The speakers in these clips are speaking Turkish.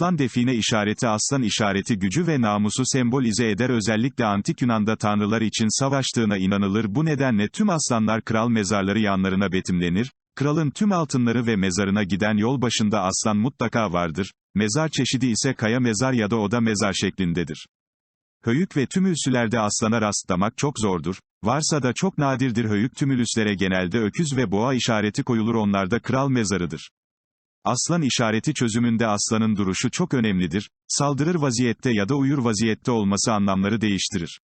Aslan define işareti aslan işareti gücü ve namusu sembolize eder. Özellikle antik Yunan'da tanrılar için savaştığına inanılır. Bu nedenle tüm aslanlar kral mezarları yanlarına betimlenir, kralın tüm altınları ve mezarına giden yol başında aslan mutlaka vardır, mezar çeşidi ise kaya mezar ya da oda mezar şeklindedir. Höyük ve tümülsülerde aslana rastlamak çok zordur, varsa da çok nadirdir. Höyük tümülüslere genelde öküz ve boğa işareti koyulur. Onlarda kral mezarıdır. Aslan işareti çözümünde aslanın duruşu çok önemlidir, saldırır vaziyette ya da uyur vaziyette olması anlamları değiştirir.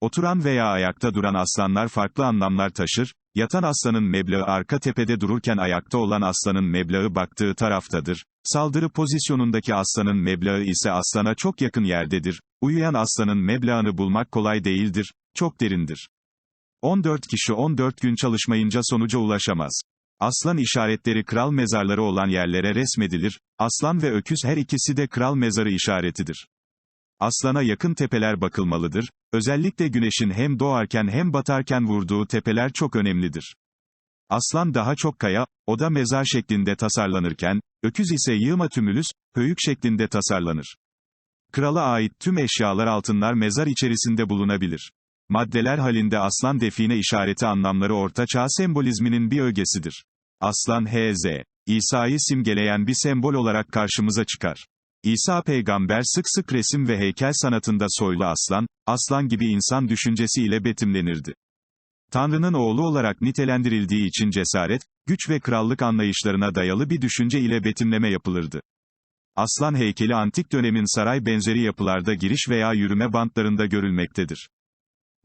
Oturan veya ayakta duran aslanlar farklı anlamlar taşır, yatan aslanın meblağı arka tepede dururken ayakta olan aslanın meblağı baktığı taraftadır, saldırı pozisyonundaki aslanın meblağı ise aslana çok yakın yerdedir, uyuyan aslanın meblağını bulmak kolay değildir, çok derindir. 14 kişi 14 gün çalışmayınca sonuca ulaşamaz. Aslan işaretleri kral mezarları olan yerlere resmedilir, aslan ve öküz her ikisi de kral mezarı işaretidir. Aslana yakın tepeler bakılmalıdır, özellikle güneşin hem doğarken hem batarken vurduğu tepeler çok önemlidir. Aslan daha çok kaya, o da mezar şeklinde tasarlanırken, öküz ise yığma tümülüs, höyük şeklinde tasarlanır. Krala ait tüm eşyalar altınlar mezar içerisinde bulunabilir. Maddeler halinde aslan define işareti anlamları ortaçağ sembolizminin bir ögesidir. Aslan H.Z. İsa'yı simgeleyen bir sembol olarak karşımıza çıkar. İsa peygamber sık sık resim ve heykel sanatında soylu aslan, aslan gibi insan düşüncesi ile betimlenirdi. Tanrı'nın oğlu olarak nitelendirildiği için cesaret, güç ve krallık anlayışlarına dayalı bir düşünce ile betimleme yapılırdı. Aslan heykeli antik dönemin saray benzeri yapılarda giriş veya yürüme bantlarında görülmektedir.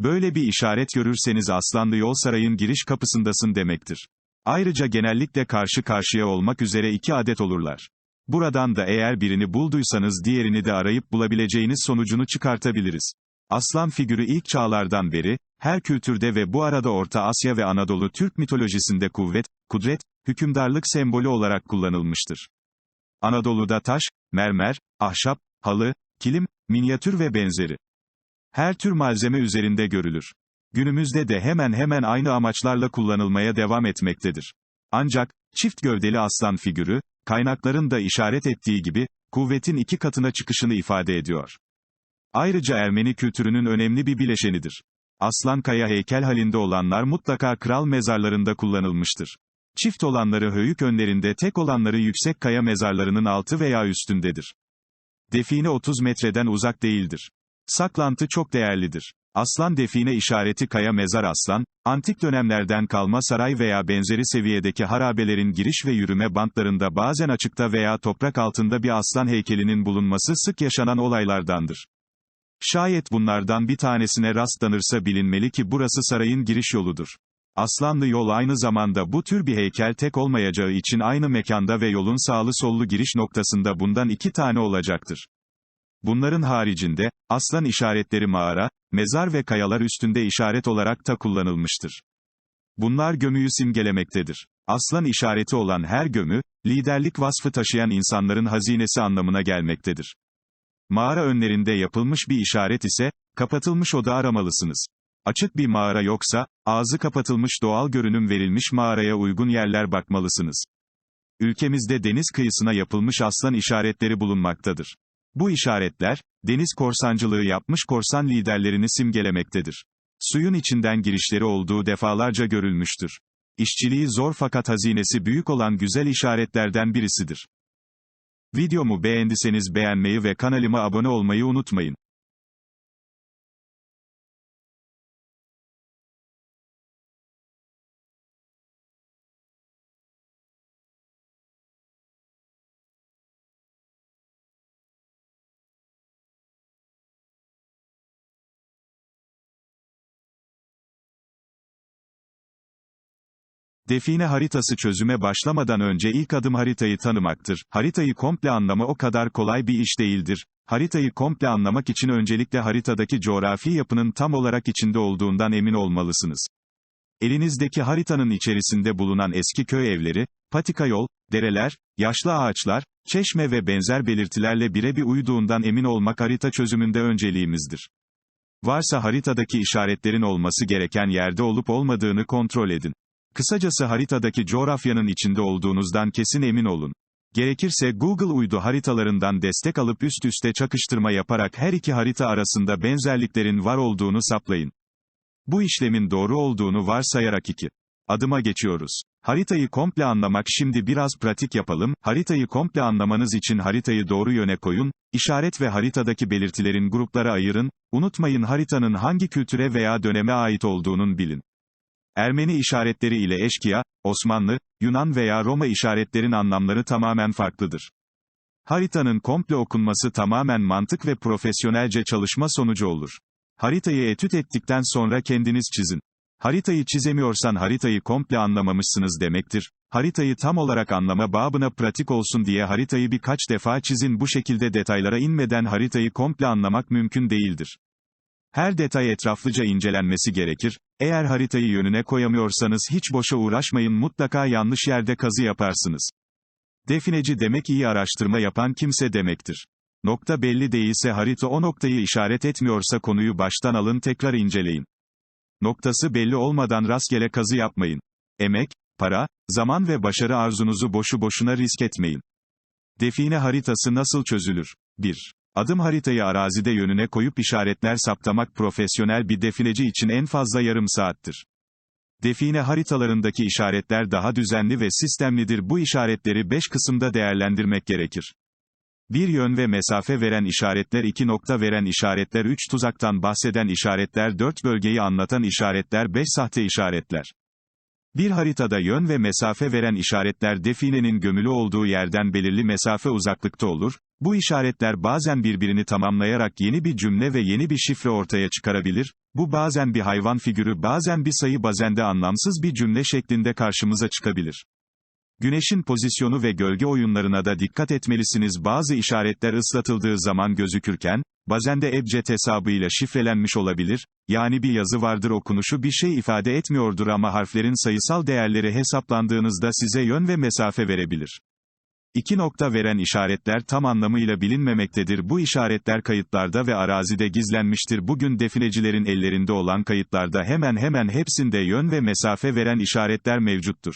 Böyle bir işaret görürseniz Aslanlı Yol Sarayın giriş kapısındasın demektir. Ayrıca genellikle karşı karşıya olmak üzere iki adet olurlar. Buradan da eğer birini bulduysanız diğerini de arayıp bulabileceğiniz sonucunu çıkartabiliriz. Aslan figürü ilk çağlardan beri, her kültürde ve bu arada Orta Asya ve Anadolu Türk mitolojisinde kuvvet, kudret, hükümdarlık sembolü olarak kullanılmıştır. Anadolu'da taş, mermer, ahşap, halı, kilim, minyatür ve benzeri. Her tür malzeme üzerinde görülür. Günümüzde de hemen hemen aynı amaçlarla kullanılmaya devam etmektedir. Ancak, çift gövdeli aslan figürü, kaynakların da işaret ettiği gibi, kuvvetin iki katına çıkışını ifade ediyor. Ayrıca Ermeni kültürünün önemli bir bileşenidir. Aslan kaya heykel halinde olanlar mutlaka kral mezarlarında kullanılmıştır. Çift olanları höyük önlerinde tek olanları yüksek kaya mezarlarının altı veya üstündedir. Define 30 metreden uzak değildir. Saklantı çok değerlidir. Aslan define işareti kaya mezar aslan, antik dönemlerden kalma saray veya benzeri seviyedeki harabelerin giriş ve yürüme bantlarında bazen açıkta veya toprak altında bir aslan heykelinin bulunması sık yaşanan olaylardandır. Şayet bunlardan bir tanesine rastlanırsa bilinmeli ki burası sarayın giriş yoludur. Aslanlı yol aynı zamanda bu tür bir heykel tek olmayacağı için aynı mekanda ve yolun sağlı sollu giriş noktasında bundan iki tane olacaktır. Bunların haricinde, aslan işaretleri mağara, mezar ve kayalar üstünde işaret olarak da kullanılmıştır. Bunlar gömüyü simgelemektedir. Aslan işareti olan her gömü, liderlik vasfı taşıyan insanların hazinesi anlamına gelmektedir. Mağara önlerinde yapılmış bir işaret ise, kapatılmış oda aramalısınız. Açık bir mağara yoksa, ağzı kapatılmış doğal görünüm verilmiş mağaraya uygun yerler bakmalısınız. Ülkemizde deniz kıyısına yapılmış aslan işaretleri bulunmaktadır. Bu işaretler, deniz korsancılığı yapmış korsan liderlerini simgelemektedir. Suyun içinden girişleri olduğu defalarca görülmüştür. İşçiliği zor fakat hazinesi büyük olan güzel işaretlerden birisidir. Videomu beğendiyseniz beğenmeyi ve kanalıma abone olmayı unutmayın. Define haritası çözüme başlamadan önce ilk adım haritayı tanımaktır. Haritayı komple anlama o kadar kolay bir iş değildir. Haritayı komple anlamak için öncelikle haritadaki coğrafi yapının tam olarak içinde olduğundan emin olmalısınız. Elinizdeki haritanın içerisinde bulunan eski köy evleri, patika yol, dereler, yaşlı ağaçlar, çeşme ve benzer belirtilerle birebir uyduğundan emin olmak harita çözümünde önceliğimizdir. Varsa haritadaki işaretlerin olması gereken yerde olup olmadığını kontrol edin. Kısacası haritadaki coğrafyanın içinde olduğunuzdan kesin emin olun. Gerekirse Google uydu haritalarından destek alıp üst üste çakıştırma yaparak her iki harita arasında benzerliklerin var olduğunu saplayın. Bu işlemin doğru olduğunu varsayarak iki adıma geçiyoruz. Haritayı komple anlamak şimdi biraz pratik yapalım. Haritayı komple anlamanız için haritayı doğru yöne koyun, işaret ve haritadaki belirtilerin gruplara ayırın, unutmayın haritanın hangi kültüre veya döneme ait olduğunun bilin. Ermeni işaretleri ile eşkıya, Osmanlı, Yunan veya Roma işaretlerin anlamları tamamen farklıdır. Haritanın komple okunması tamamen mantık ve profesyonelce çalışma sonucu olur. Haritayı etüt ettikten sonra kendiniz çizin. Haritayı çizemiyorsan haritayı komple anlamamışsınız demektir. Haritayı tam olarak anlama babına pratik olsun diye haritayı birkaç defa çizin bu şekilde detaylara inmeden haritayı komple anlamak mümkün değildir. Her detay etraflıca incelenmesi gerekir. Eğer haritayı yönüne koyamıyorsanız hiç boşa uğraşmayın mutlaka yanlış yerde kazı yaparsınız. Defineci demek iyi araştırma yapan kimse demektir. Nokta belli değilse harita o noktayı işaret etmiyorsa konuyu baştan alın tekrar inceleyin. Noktası belli olmadan rastgele kazı yapmayın. Emek, para, zaman ve başarı arzunuzu boşu boşuna risk etmeyin. Define haritası nasıl çözülür? 1. Adım haritayı arazide yönüne koyup işaretler saptamak profesyonel bir defineci için en fazla yarım saattir. Define haritalarındaki işaretler daha düzenli ve sistemlidir. Bu işaretleri 5 kısımda değerlendirmek gerekir. Bir yön ve mesafe veren işaretler 2 nokta veren işaretler 3 tuzaktan bahseden işaretler 4 bölgeyi anlatan işaretler 5 sahte işaretler. Bir haritada yön ve mesafe veren işaretler definenin gömülü olduğu yerden belirli mesafe uzaklıkta olur. Bu işaretler bazen birbirini tamamlayarak yeni bir cümle ve yeni bir şifre ortaya çıkarabilir. Bu bazen bir hayvan figürü bazen bir sayı bazen de anlamsız bir cümle şeklinde karşımıza çıkabilir. Güneşin pozisyonu ve gölge oyunlarına da dikkat etmelisiniz. Bazı işaretler ıslatıldığı zaman gözükürken, bazen de ebced hesabıyla şifrelenmiş olabilir, yani bir yazı vardır okunuşu bir şey ifade etmiyordur ama harflerin sayısal değerleri hesaplandığınızda size yön ve mesafe verebilir. İki nokta veren işaretler tam anlamıyla bilinmemektedir. Bu işaretler kayıtlarda ve arazide gizlenmiştir. Bugün definecilerin ellerinde olan kayıtlarda hemen hemen hepsinde yön ve mesafe veren işaretler mevcuttur.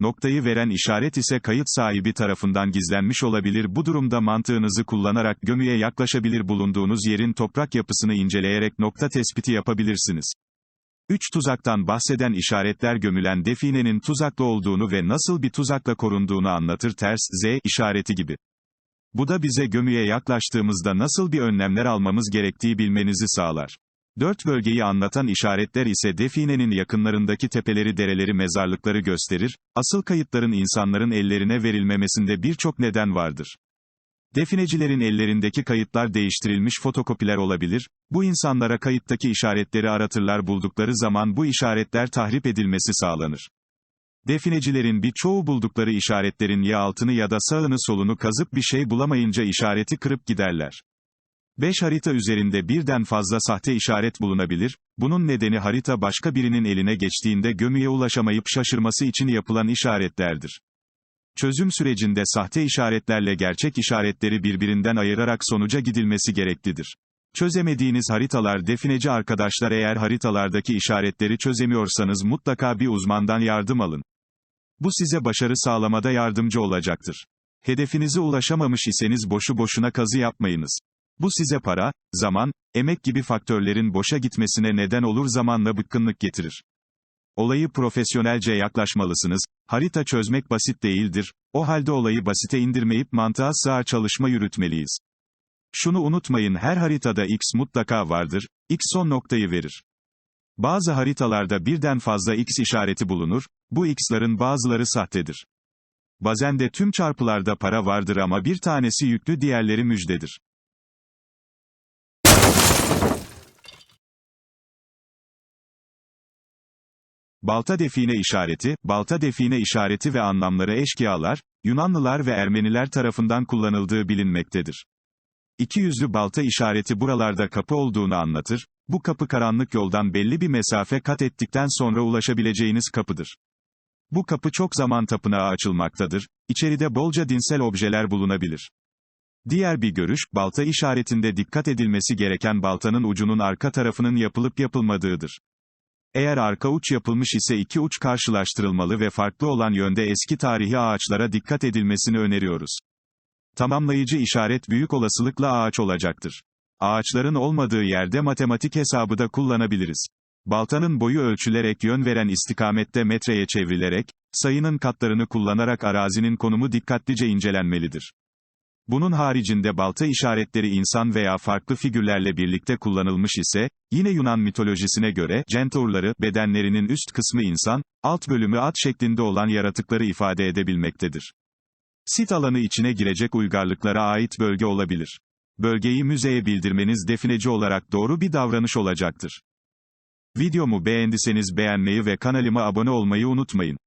Noktayı veren işaret ise kayıt sahibi tarafından gizlenmiş olabilir. Bu durumda mantığınızı kullanarak gömüye yaklaşabilir bulunduğunuz yerin toprak yapısını inceleyerek nokta tespiti yapabilirsiniz. Üç tuzaktan bahseden işaretler gömülen definenin tuzaklı olduğunu ve nasıl bir tuzakla korunduğunu anlatır ters, Z işareti gibi. Bu da bize gömüye yaklaştığımızda nasıl bir önlemler almamız gerektiği bilmenizi sağlar. Dört bölgeyi anlatan işaretler ise definenin yakınlarındaki tepeleri dereleri mezarlıkları gösterir, asıl kayıtların insanların ellerine verilmemesinde birçok neden vardır. Definecilerin ellerindeki kayıtlar değiştirilmiş fotokopiler olabilir, bu insanlara kayıttaki işaretleri aratırlar buldukları zaman bu işaretler tahrip edilmesi sağlanır. Definecilerin birçoğu buldukları işaretlerin ya altını ya da sağını solunu kazıp bir şey bulamayınca işareti kırıp giderler. 5 harita üzerinde birden fazla sahte işaret bulunabilir, bunun nedeni harita başka birinin eline geçtiğinde gömüye ulaşamayıp şaşırması için yapılan işaretlerdir. Çözüm sürecinde sahte işaretlerle gerçek işaretleri birbirinden ayırarak sonuca gidilmesi gereklidir. Çözemediğiniz haritalar defineci arkadaşlar eğer haritalardaki işaretleri çözemiyorsanız mutlaka bir uzmandan yardım alın. Bu size başarı sağlamada yardımcı olacaktır. Hedefinize ulaşamamış iseniz boşu boşuna kazı yapmayınız. Bu size para, zaman, emek gibi faktörlerin boşa gitmesine neden olur zamanla bıkkınlık getirir. Olayı profesyonelce yaklaşmalısınız, harita çözmek basit değildir, o halde olayı basite indirmeyip mantığa sığar çalışma yürütmeliyiz. Şunu unutmayın her haritada X mutlaka vardır, X son noktayı verir. Bazı haritalarda birden fazla X işareti bulunur, bu X'ların bazıları sahtedir. Bazen de tüm çarpılarda para vardır ama bir tanesi yüklü diğerleri müjdedir. Balta define işareti, balta define işareti ve anlamları eşkıyalar, Yunanlılar ve Ermeniler tarafından kullanıldığı bilinmektedir. İki yüzlü balta işareti buralarda kapı olduğunu anlatır, bu kapı karanlık yoldan belli bir mesafe kat ettikten sonra ulaşabileceğiniz kapıdır. Bu kapı çok zaman tapınağa açılmaktadır, içeride bolca dinsel objeler bulunabilir. Diğer bir görüş, balta işaretinde dikkat edilmesi gereken baltanın ucunun arka tarafının yapılıp yapılmadığıdır. Eğer arka uç yapılmış ise iki uç karşılaştırılmalı ve farklı olan yönde eski tarihi ağaçlara dikkat edilmesini öneriyoruz. Tamamlayıcı işaret büyük olasılıkla ağaç olacaktır. Ağaçların olmadığı yerde matematik hesabı da kullanabiliriz. Baltanın boyu ölçülerek yön veren istikamette metreye çevrilerek, sayının katlarını kullanarak arazinin konumu dikkatlice incelenmelidir. Bunun haricinde balta işaretleri insan veya farklı figürlerle birlikte kullanılmış ise, yine Yunan mitolojisine göre, centaurları, bedenlerinin üst kısmı insan, alt bölümü at şeklinde olan yaratıkları ifade edebilmektedir. Sit alanı içine girecek uygarlıklara ait bölge olabilir. Bölgeyi müzeye bildirmeniz defineci olarak doğru bir davranış olacaktır. Videomu beğendiyseniz beğenmeyi ve kanalıma abone olmayı unutmayın.